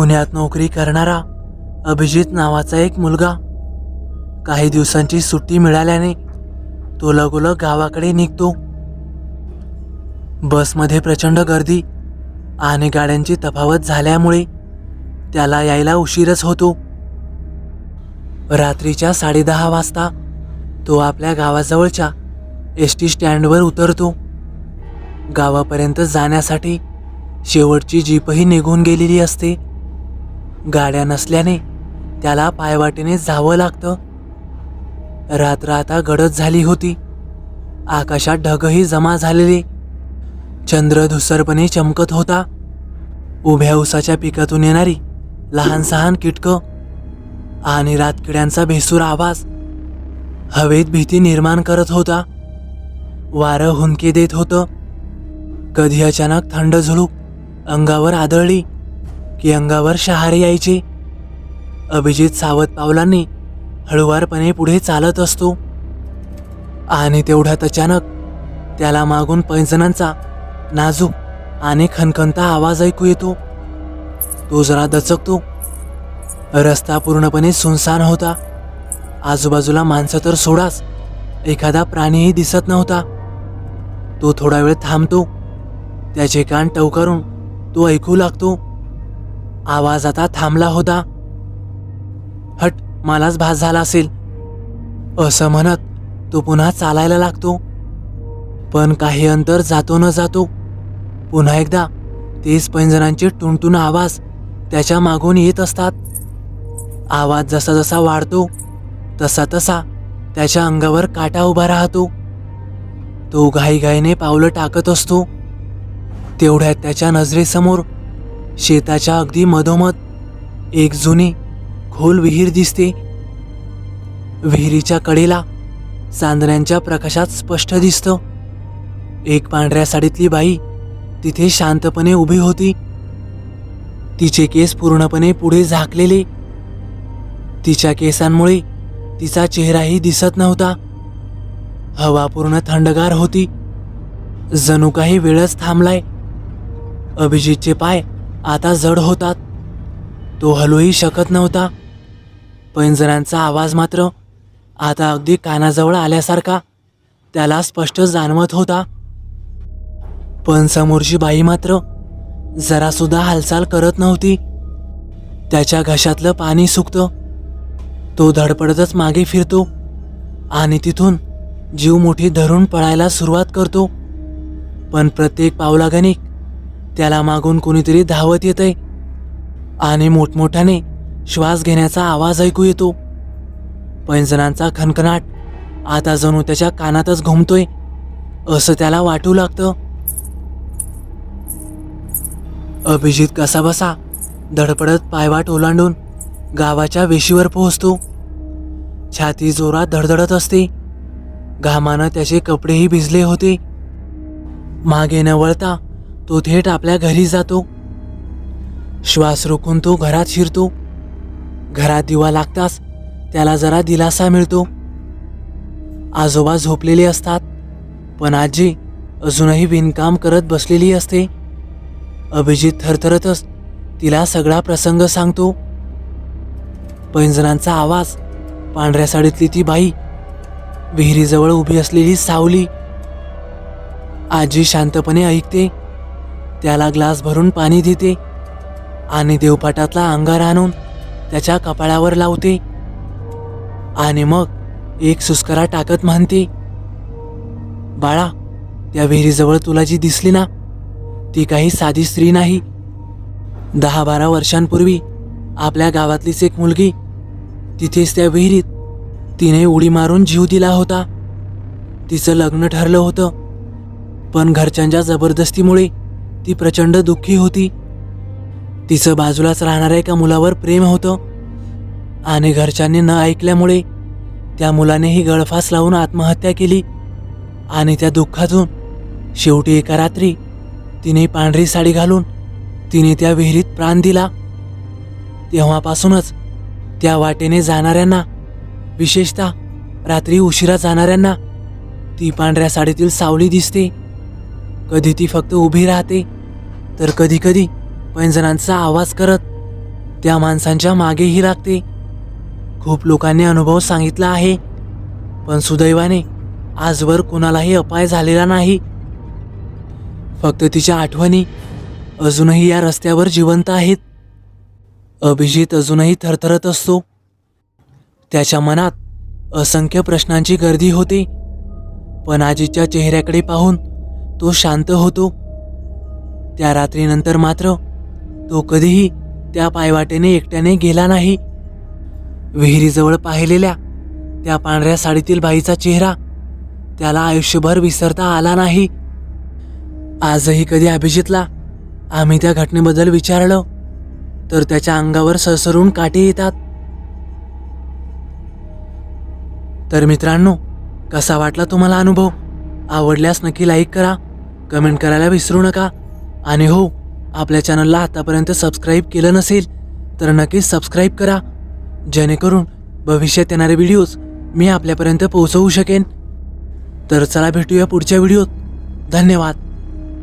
पुण्यात नोकरी करणारा अभिजित नावाचा एक मुलगा. काही दिवसांची सुट्टी मिळाल्याने तो लगोलग गावाकडे निघतो. बसमध्ये प्रचंड गर्दी आणि गाड्यांची तफावत झाल्यामुळे त्याला यायला उशीरच होतो. रात्रीच्या साडेदहा वाजता तो आपल्या गावाजवळच्या एस टी स्टँडवर उतरतो. गावापर्यंत जाण्यासाठी शेवटची जीपही निघून गेलेली असते. गाड्या नसल्याने त्याला पायवाटेने जावं लागतं. रात्र आता गडद झाली होती. आकाशात ढगही जमा झालेले. चंद्र धुसरपणे चमकत होता. उभ्या उसाच्या पिकातून येणारी लहान सहान किटकं आणि रातकिड्यांचा भेसूर आवाज. हवेत भीती निर्माण करत होता. वारं हुंके देत होतं. कधी अचानक थंड झुळूक अंगावर आदळली. की अंगावर शहारे यायचे. अभिजित सावध पावलांनी हळुवारपणे पुढे चालत असतो. आणि तेवढ्यात अचानक त्याला मागून पैंजणांचा नाजूक आणि खणखणता आवाज ऐकू येतो. तो जरा दचकतो. रस्ता पूर्णपणे सुनसान होता. आजूबाजूला माणसं तर सोडाच एखादा प्राणीही दिसत नव्हता. तो थोडा वेळ थांबतो. त्याचे कान टवकारून तो ऐकू लागतो. आवाज आता थांबला होता. हट मलाच भास झाला असेल. असं म्हणत तो पुन्हा चालायला लागतो. पण काही अंतर जातो न जातो. पुन्हा एकदा तेच पैंजणांचे टुणटुण आवाज त्याच्या मागून येत असतात. आवाज जसा जसा वाढतो तसा तसा त्याच्या अंगावर काटा उभा राहतो. तो घाईघाईने पावलं टाकत असतो. तेवढ्यात त्याच्या नजरेसमोर शेताच्या अगदी मधोमध एक जुनी खोल विहीर दिसते. विहिरीच्या कडेला चांदण्यांच्या प्रकाशात स्पष्ट दिसतं. एक पांढऱ्या साडीतली बाई तिथे शांतपणे उभी होती. तिचे केस पूर्णपणे पुढे झाकलेले. तिच्या केसांमुळे तिचा चेहराही दिसत नव्हता. हवा पूर्ण थंडगार होती. जणू काही वेळच थांबलाय. अभिजितचे पाय आता जड होतात. तो हलूही शकत नव्हता. पैंजरांचा आवाज मात्र आता अगदी कानाजवळ आल्यासारखा त्याला स्पष्ट जाणवत होता. पण समोरची बाई मात्र जरासुद्धा हालचाल करत नव्हती. त्याच्या घशातलं पाणी सुकतं. तो धडपडतच मागे फिरतो आणि तिथून जीव मोठी धरून पळायला सुरुवात करतो. पण प्रत्येक पावलागणिक त्याला मागून कोणीतरी धावत येतंय. आणि मोठमोठ्याने श्वास घेण्याचा आवाज ऐकू येतो. पैंजणांचा खणखणाट आता जणू त्याच्या कानातच घुमतोय. असं त्याला वाटू लागतं. अभिजित कसाबसा धडपडत पायवाट ओलांडून गावाच्या वेशीवर पोहोचतो. छाती जोरात धडधडत असते. घामानं त्याचे कपडेही भिजले होते. मागे न वळता तो थेट आपल्या घरी जातो. श्वास रोखून तो घरात शिरतो. घरात दिवा लागताच त्याला जरा दिलासा मिळतो. आजोबा झोपलेले असतात पण आजी अजूनही विणकाम करत बसलेली असते. अभिजित थरथरतच तिला सगळा प्रसंग सांगतो. पैंजणांचा आवाज पांढऱ्या साडीतली ती बाई विहिरीजवळ उभी असलेली सावली. आजी शांतपणे ऐकते. त्याला ग्लास भरून पाणी देते आणि देवपाटातला अंगार आणून त्याच्या कपाळावर लावते. आणि मग एक सुस्करा टाकत म्हणते बाळा त्या विहिरीजवळ तुला जी दिसली ना ती काही साधी स्त्री नाही. दहा बारा वर्षांपूर्वी आपल्या गावातलीच एक मुलगी तिथेच त्या विहिरीत तिने उडी मारून जीव दिला होता. तिचं लग्न ठरलं होतं पण घरच्यांच्या जबरदस्तीमुळे ती प्रचंड दुःखी होती. तिचं बाजूलाच राहणाऱ्या एका मुलावर प्रेम होतं. आणि घरच्यांनी न ऐकल्यामुळे त्या मुलानेही गळफास लावून आत्महत्या केली. आणि त्या दुःखातून शेवटी एका रात्री तिने पांढरी साडी घालून तिने त्या विहिरीत प्राण दिला. तेव्हापासूनच त्या वाटेने जाणाऱ्यांना विशेषतः रात्री उशिरा जाणाऱ्यांना ती पांढऱ्या साडीतील सावली दिसते. कधी ती फक्त उभी राहते तर कधी कधी पैंजणांचा आवाज करत त्या माणसांच्या मागेही लागते. खूप लोकांनी अनुभव सांगितला आहे पण सुदैवाने आजवर कुणालाही अपाय झालेला नाही. फक्त तिच्या आठवणी अजूनही या रस्त्यावर जिवंत आहेत. अभिजित अजूनही थरथरत असतो. त्याच्या मनात असंख्य प्रश्नांची गर्दी होते पण आजीच्या चेहऱ्याकडे पाहून तो शांत होतो. त्या रात्रीनंतर मात्र तो कधीही त्या पायवाटेने एकट्याने गेला नाही. विहिरीजवळ पाहिलेल्या त्या पांढऱ्या साडीतील बाईचा चेहरा त्याला आयुष्यभर विसरता आला नाही. आजही कधी अभिजितला आम्ही त्या घटनेबद्दल विचारलं तर त्याच्या अंगावर सरसरून काटे येतात. तर मित्रांनो कसा वाटला तुम्हाला अनुभव? आवडल्यास नक्की लाईक करा. कमेंट करायला विसरू नका. आणि हो आपल्या चॅनलला आतापर्यंत सबस्क्राईब केलं नसेल तर नक्कीच सबस्क्राईब करा. जेणेकरून भविष्यात येणारे व्हिडिओज मी आपल्यापर्यंत पोहोचवू शकेन. तर चला भेटूया पुढच्या व्हिडिओत धन्यवाद.